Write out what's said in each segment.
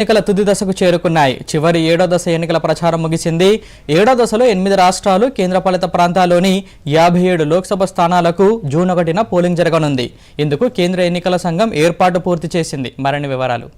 ఎన్నికల తుది దశకు చేరుకున్నాయి. చివరి ఏడో దశ ఎన్నికల ప్రచారం ముగిసింది. ఏడో దశలో ఎనిమిది రాష్ట్రాలు కేంద్రపాలిత ప్రాంతాల్లోని యాభై ఏడు లోక్సభ స్థానాలకు జూన్ ఒకటిన పోలింగ్ జరగనుంది. ఇందుకు కేంద్ర ఎన్నికల సంఘం ఏర్పాటు పూర్తి చేసింది. మరిన్ని వివరాలు.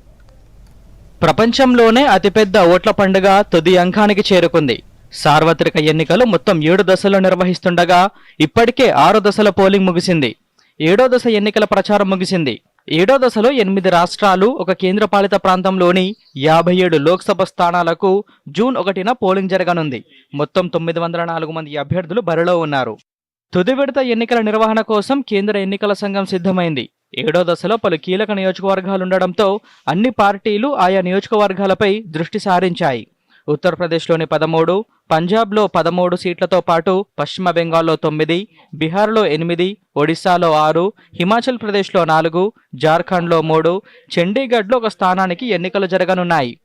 ప్రపంచంలోనే అతిపెద్ద ఓట్ల పండుగ తుది అంకానికి చేరుకుంది. సార్వత్రిక ఎన్నికలు మొత్తం ఏడు దశలో నిర్వహిస్తుండగా ఇప్పటికే ఆరు దశల పోలింగ్ ముగిసింది. ఏడో దశ ఎన్నికల ప్రచారం ముగిసింది. ఏడో దశలో ఎనిమిది రాష్ట్రాలు ఒక కేంద్రపాలిత ప్రాంతంలోని యాభై ఏడు లోక్సభ స్థానాలకు జూన్ ఒకటిన పోలింగ్ జరగనుంది. మొత్తం తొమ్మిది వందల నాలుగు మంది అభ్యర్థులు బరిలో ఉన్నారు. తుది విడత ఎన్నికల నిర్వహణ కోసం కేంద్ర ఎన్నికల సంఘం సిద్ధమైంది. ఏడో దశలో పలు కీలక నియోజకవర్గాలుండడంతో అన్ని పార్టీలు ఆయా నియోజకవర్గాలపై దృష్టి సారించాయి. ఉత్తరప్రదేశ్లోని పదమూడు పంజాబ్లో పదమూడు సీట్లతో పాటు పశ్చిమ బెంగాల్లో తొమ్మిది బీహార్లో ఎనిమిది ఒడిశాలో ఆరు హిమాచల్ ప్రదేశ్లో నాలుగు జార్ఖండ్లో మూడు చండీగఢ్లో ఒక స్థానానికి ఎన్నికలు జరగనున్నాయి.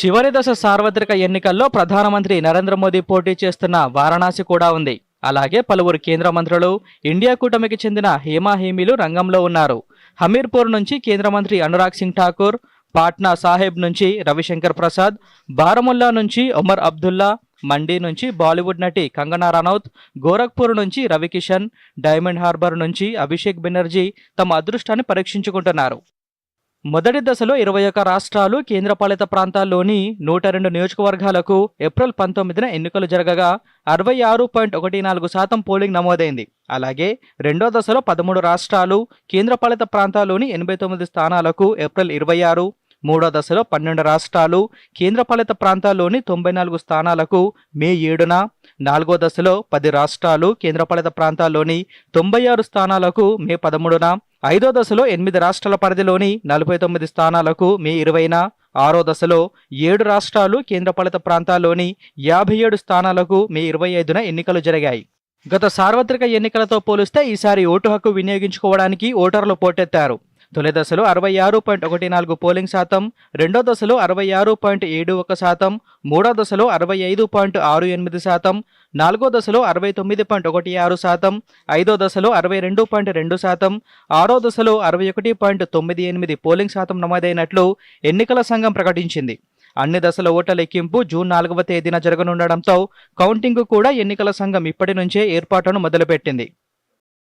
చివరి దశ సార్వత్రిక ఎన్నికల్లో ప్రధానమంత్రి నరేంద్ర మోదీ పోటీ చేస్తున్న వారణాసి కూడా ఉంది. అలాగే పలువురు కేంద్ర మంత్రులు ఇండియా కూటమికి చెందిన హేమా హేమీలు రంగంలో ఉన్నారు. హమీర్పూర్ నుంచి కేంద్ర మంత్రి అనురాగ్ సింగ్ ఠాకూర్ పాట్నా సాహెబ్ నుంచి రవిశంకర్ ప్రసాద్ బారముల్లా నుంచి ఒమర్ అబ్దుల్లా మండి నుంచి బాలీవుడ్ నటి కంగనా రనౌత్ గోరఖ్పూర్ నుంచి రవికిషన్ డైమండ్ హార్బర్ నుంచి అభిషేక్ బెనర్జీ తమ అదృష్టాన్ని పరీక్షించుకుంటున్నారు. మొదటి దశలో ఇరవై ఒక్క రాష్ట్రాలు కేంద్రపాలిత ప్రాంతాల్లోని నూట రెండు నియోజకవర్గాలకు ఏప్రిల్ పంతొమ్మిదిన ఎన్నికలు జరగగా అరవై ఆరు పాయింట్ ఒకటి నాలుగు శాతం పోలింగ్ నమోదైంది. అలాగే రెండో దశలో పదమూడు రాష్ట్రాలు కేంద్రపాలిత ప్రాంతాల్లోని ఎనభై తొమ్మిది స్థానాలకు ఏప్రిల్ ఇరవై ఆరు మూడో దశలో పన్నెండు రాష్ట్రాలు కేంద్రపాలిత ప్రాంతాల్లోని తొంభై నాలుగు స్థానాలకు మే ఏడున నాలుగో దశలో పది రాష్ట్రాలు కేంద్రపాలిత ప్రాంతాల్లోని తొంభై ఆరు స్థానాలకు మే పదమూడున ఐదో దశలో ఎనిమిది రాష్ట్రాల పరిధిలోని నలభై తొమ్మిది స్థానాలకు మే ఇరవైన ఆరో దశలో ఏడు రాష్ట్రాలు కేంద్రపాలిత ప్రాంతాల్లోని యాభై ఏడు స్థానాలకు మే ఇరవై ఐదున ఎన్నికలు జరిగాయి. గత సార్వత్రిక ఎన్నికలతో పోలిస్తే ఈసారి ఓటు హక్కు వినియోగించుకోవడానికి ఓటర్లు పోటెత్తారు. తొలి దశలో అరవై ఆరు పాయింట్ ఒకటి నాలుగు పోలింగ్ శాతం రెండో దశలో అరవై ఆరు పాయింట్ ఏడు ఒక శాతం మూడో దశలో అరవై ఐదు పాయింట్ ఆరు ఎనిమిది శాతం నాలుగో దశలో అరవై తొమ్మిది పాయింట్ ఒకటి ఆరు శాతం ఐదో దశలో అరవై రెండు పాయింట్ రెండు శాతం ఆరో దశలో అరవై ఒకటి పాయింట్ తొమ్మిది ఎనిమిది పోలింగ్ శాతం నమోదైనట్లు ఎన్నికల సంఘం ప్రకటించింది. అన్ని దశల ఓట్ల లెక్కింపు జూన్ నాలుగవ తేదీన జరగనుండడంతో కౌంటింగ్ కూడా ఎన్నికల సంఘం ఇప్పటి నుంచే ఏర్పాట్లను మొదలుపెట్టింది.